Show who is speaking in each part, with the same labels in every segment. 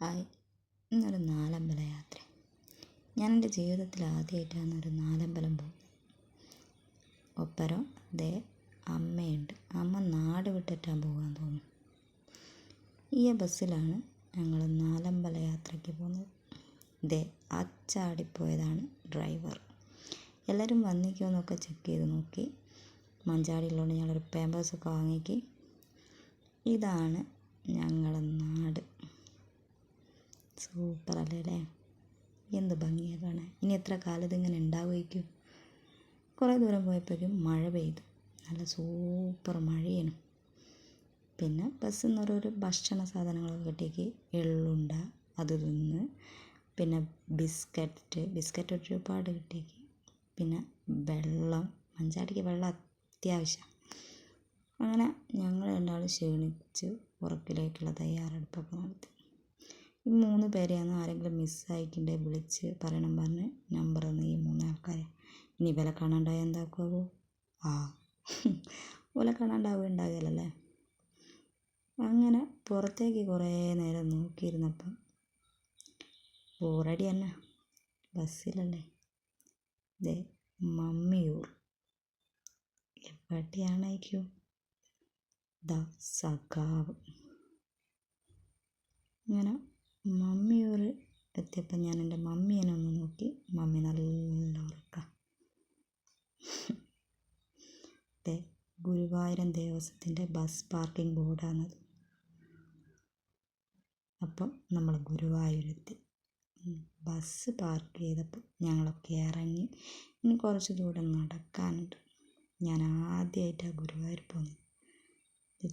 Speaker 1: Hi. ഇന്നൊരു നാലമ്പല യാത്ര. ഞാൻ എന്റെ ജീവിതത്തിൽ ആദ്യമായിട്ടാണ് ഒരു നാലമ്പലം പോകുന്നത് ഒപ്പരം ദേ അമ്മയുണ്ട്. അമ്മ നാട് വിട്ടിട്ടാണ് പോകാൻ തോന്നുന്നു. ഈ ബസ്സിലാണ് ഞങ്ങൾ നാലമ്പല യാത്രയ്ക്ക് പോകുന്നത്. ദേ അച്ചാടിപ്പോയതാണ് ഡ്രൈവർ. എല്ലാവരും വന്നിക്കുമെന്നൊക്കെ ചെക്ക് ചെയ്ത് നോക്കി. മഞ്ചാടിയുള്ളതുകൊണ്ട് ഞങ്ങളൊരു പേമ്പേഴ്സൊക്കെ വാങ്ങിക്കി. ഇതാണ് ഞങ്ങളുടെ നാട്. സൂപ്പറല്ലേ? അല്ലേ എന്ത് ഭംഗിയാണ് കാണാൻ ഇനി എത്ര കാലത്ത് ഇങ്ങനെ ഉണ്ടാവുമായിരിക്കും? കുറേ ദൂരം പോയപ്പോഴേക്കും മഴ പെയ്തു. നല്ല സൂപ്പർ മഴയാണ്. പിന്നെ ബസ്സിൽ നിന്ന് ഓരോരോ ഭക്ഷണ സാധനങ്ങളൊക്കെ കിട്ടിയേക്ക് എള്ളുണ്ട അത് തിന്ന്. പിന്നെ ബിസ്ക്കറ്റ് ബിസ്ക്കറ്റ് ഒരുപാട് കിട്ടിയേക്ക്. പിന്നെ വെള്ളം മഞ്ചാടിക്ക് വെള്ളം അത്യാവശ്യം. അങ്ങനെ ഞങ്ങൾ രണ്ടാളും ക്ഷീണിച്ച് ഉറക്കിലേക്കുള്ള തയ്യാറെടുപ്പൊക്കെ നടത്തി. ഈ മൂന്ന് പേരെയാണ് ആരെങ്കിലും മിസ്സായിട്ടുണ്ടെങ്കിൽ വിളിച്ച് പറയണം പറഞ്ഞ് നമ്പർ തന്നെ ഈ മൂന്ന് ആൾക്കാരെ. ഇനി ഇവരെ കാണാണ്ടായാൽ എന്താക്കുമോ ആ ഓലെ കാണാണ്ടാവുക ഉണ്ടാകില്ലല്ലേ അങ്ങനെ പുറത്തേക്ക് കുറേ നേരം നോക്കിയിരുന്നപ്പം ബോറടി തന്നെ ബസ്സിലല്ലേ? ദേ മമ്മിയൂർ. എവിടെയാണായിരിക്കും ദ സഖാവ്. മമ്മിയൂർ എത്തിയപ്പോൾ ഞാൻ എന്റെ മമ്മീനെ ഒന്ന് നോക്കി. മമ്മി നല്ല ഉറക്ക. ദേ ഗുരുവായൂരൻ ദേവസ്വത്തിന്റെ ബസ് പാർക്കിംഗ് ബോർഡാണത് അപ്പം നമ്മൾ ഗുരുവായൂരെത്തി. ബസ് പാർക്ക് ചെയ്തപ്പോൾ ഞങ്ങളൊക്കെ ഇറങ്ങി. ഇനി കുറച്ച് ദൂരം നടക്കാനുണ്ട്. ഞാൻ ആദ്യമായിട്ടാണ് ഗുരുവായൂർ പോകുന്നത്.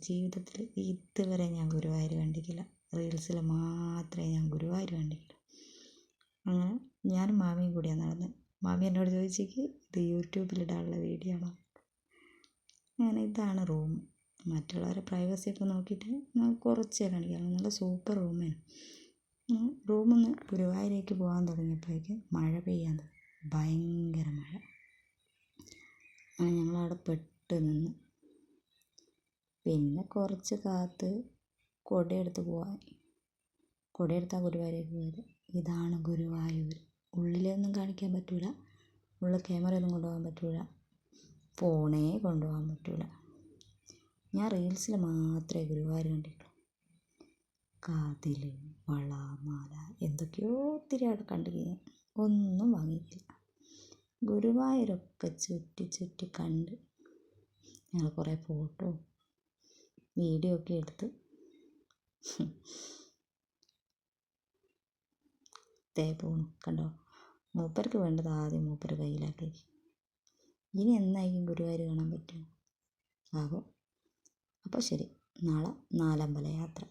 Speaker 1: ജീവിതത്തിൽ ഇതുവരെ ഞാൻ ഗുരുവായൂർ കണ്ടിട്ടില്ല. റീൽസിൽ മാത്രമേ ഞാൻ ഗുരുവായൂർ കണ്ടിട്ടുള്ളൂ. മാമിയും കൂടിയാണ് നടന്നത് മാമി എന്നോട് ചോദിച്ചേക്ക് ഇത് യൂട്യൂബിലിടാനുള്ള വീഡിയോ ആണോ? അങ്ങനെ ഇതാണ് റൂം. മറ്റുള്ളവരെ പ്രൈവസി ഒക്കെ നോക്കിയിട്ട് കുറച്ചേ കാണിക്കാം നല്ല സൂപ്പർ റൂമാണ് റൂമിൽ ഗുരുവായൂരേക്ക് പോകാൻ തുടങ്ങിയപ്പോഴേക്ക് മഴ പെയ്യാൻ ഭയങ്കര മഴ. അങ്ങനെ ഞങ്ങളവിടെ പെട്ട് നിന്ന് പിന്നെ കുറച്ച് കാത്ത് കൊടയെടുത്ത് പോവാൻ. കുടയെടുത്താണ് ഗുരുവായൂരേക്ക് പോയത്. ഇതാണ് ഗുരുവായൂർ. ഉള്ളിലൊന്നും കാണിക്കാൻ പറ്റില്ല ഉള്ളിൽ ക്യാമറയൊന്നും കൊണ്ടുപോകാൻ പറ്റില്ല ഫോണേ കൊണ്ടുപോകാൻ പറ്റില്ല ഞാൻ റീൽസിൽ മാത്രമേ ഗുരുവായൂർ കണ്ടിട്ടുള്ളൂ. കാതിൽ വള മാല എന്തൊക്കെയോ ഒത്തിരി അവിടെ കണ്ടിരിക്കുന്നത് ഒന്നും വാങ്ങിയില്ല ഗുരുവായൂരൊക്കെ ചുറ്റി ചുറ്റി കണ്ട് ഞങ്ങൾ കുറേ ഫോട്ടോ വീഡിയോ ഒക്കെ എടുത്ത് തേ പോണു. കണ്ടോ? മൂപ്പർക്ക് വേണ്ടത് ആദ്യം മൂപ്പർ കയ്യിലാക്കി. ഇനി എന്നായിരിക്കും ഗുരുവായൂർ കാണാൻ പറ്റുക? ആവോ. അപ്പോൾ ശരി. നാളെ നാലമ്പല യാത്ര